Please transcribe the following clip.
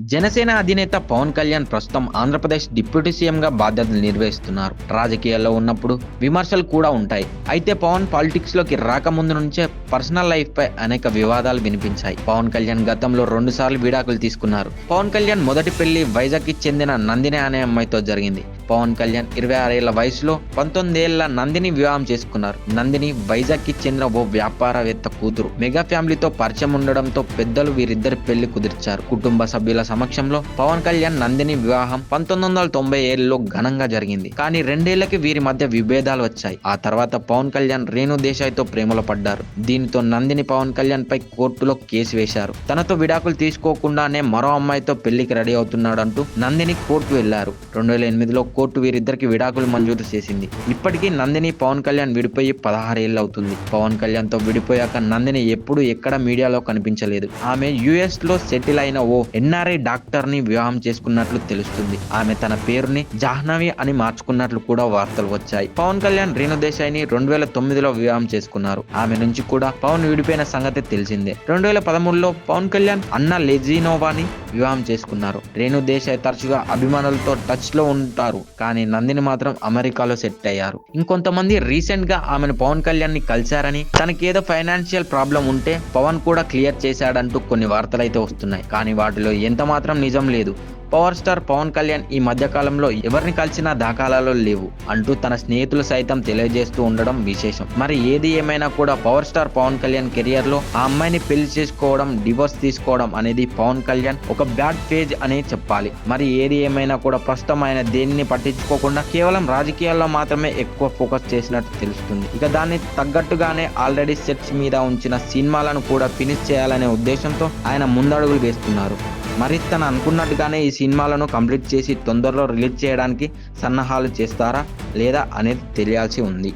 జనసేన అధినేత పవన్ కళ్యాణ్ ప్రస్తుతం ఆంధ్రప్రదేశ్ డిప్యూటీ సీఎంగా బాధ్యతలు నిర్వహిస్తున్నారు. రాజకీయాల్లో ఉన్నప్పుడు విమర్శలు కూడా ఉంటాయి. అయితే పవన్ పాలిటిక్స్లోకి రాకముందు నుంచే పర్సనల్ లైఫ్ పై అనేక వివాదాలు వినిపించాయి. పవన్ కళ్యాణ్ గతంలో రెండు సార్లు విడాకులు తీసుకున్నారు. పవన్ కళ్యాణ్ మొదటి పెళ్ళి వైజాగ్కి చెందిన నందిని అనే అమ్మాయితో జరిగింది. పవన్ కళ్యాణ్ ఇరవై ఆరేళ్ళ వయసులో పంతొమ్మిదేళ్ళ నందిని వివాహం చేసుకున్నారు. నందిని వైజాగ్కి చెందిన ఓ వ్యాపారవేత్త కూతురు. మెగా ఫ్యామిలీతో పరిచయం ఉండడంతో పెద్దలు వీరిద్దరి పెళ్ళి కుదిర్చారు. కుటుంబ సభ్యుల సమక్షంలో పవన్ కళ్యాణ్ నందిని వివాహం పంతొమ్మిది వందల తొంభై ఏళ్ళలో ఘనంగా జరిగింది. కానీ రెండేళ్ళకి వీరి మధ్య విభేదాలు వచ్చాయి. ఆ తర్వాత పవన్ కళ్యాణ్ రేణు దేశాయ్తో ప్రేమలో పడ్డారు. దీనితో నందిని పవన్ కళ్యాణ్ పై కోర్టులో కేసు వేశారు. తనతో విడాకులు తీసుకోకుండానే మరో అమ్మాయితో పెళ్ళికి రెడీ అవుతున్నాడంటూ నందిని కోర్టు వెళ్ళారు. రెండు వేల ఎనిమిదిలో కోర్టు వీరిద్దరికి విడాకులు మంజూరు చేసింది. ఇప్పటికీ నందిని పవన్ కళ్యాణ్ విడిపోయి పదహారేళ్ళు అవుతుంది. పవన్ కళ్యాణ్తో విడిపోయాక నందిని ఎప్పుడు ఎక్కడ మీడియాలో కనిపించలేదు. ఆమె యుఎస్లో సెటిల్ అయిన ఓ ఎన్ఆర్ఐ డాక్టర్ని వివాహం చేసుకున్నట్లు తెలుస్తుంది. ఆమె తన పేరుని జాహ్నవి అని మార్చుకున్నట్లు కూడా వార్తలు వచ్చాయి. పవన్ కళ్యాణ్ రేణు దేశాయ్ని రెండు వేల తొమ్మిదిలో వివాహం చేసుకున్నారు. ఆమె నుంచి కూడా పవన్ విడిపోయిన సంగతి తెలిసిందే. రెండు వేల పదమూడులో పవన్ కళ్యాణ్ అన్న లెజినోవాని వివాహం చేసుకున్నారు. రేణు దేశాయ్ తరచుగా అభిమానులతో టచ్లో ఉంటారు. కానీ నందిని మాత్రం అమెరికాలో సెట్ అయ్యారు. ఇంకొంతమంది రీసెంట్గా ఆమెను పవన్ కళ్యాణ్ని కలిశారని తనకేదో ఫైనాన్షియల్ ప్రాబ్లం ఉంటే పవన్ కూడా క్లియర్ చేశాడంటూ కొన్ని వార్తలు అయితే వస్తున్నాయి. కానీ వాటిలో ఎంత మాత్రం నిజం లేదు. పవర్ స్టార్ పవన్ కళ్యాణ్ ఈ మధ్యకాలంలో ఎవరిని కలిసినా దాఖలాలు లేవు అంటూ తన స్నేహితులు సైతం తెలియజేస్తూ ఉండడం విశేషం. మరి ఏది ఏమైనా కూడా పవర్ స్టార్ పవన్ కళ్యాణ్ కెరియర్లో ఆ అమ్మాయిని పెళ్ళి చేసుకోవడం డివోర్స్ తీసుకోవడం అనేది పవన్ కళ్యాణ్ ఒక బ్యాడ్ ఫేజ్ అనే చెప్పాలి. మరి ఏది ఏమైనా కూడా ప్రస్తుతం ఆయన దేనిని పట్టించుకోకుండా కేవలం రాజకీయాల్లో మాత్రమే ఎక్కువ ఫోకస్ చేసినట్టు తెలుస్తుంది. ఇక దాన్ని తగ్గట్టుగానే ఆల్రెడీ సెట్స్ మీద ఉంచిన సినిమాలను కూడా ఫినిష్ చేయాలనే ఉద్దేశంతో ఆయన ముందడుగులు వేస్తున్నారు. మరి తను అనుకున్నట్టుగానే ఈ సినిమాలను కంప్లీట్ చేసి తొందరలో రిలీజ్ చేయడానికి సన్నాహాలు చేస్తారా లేదా అనేది తెలియాల్సి ఉంది.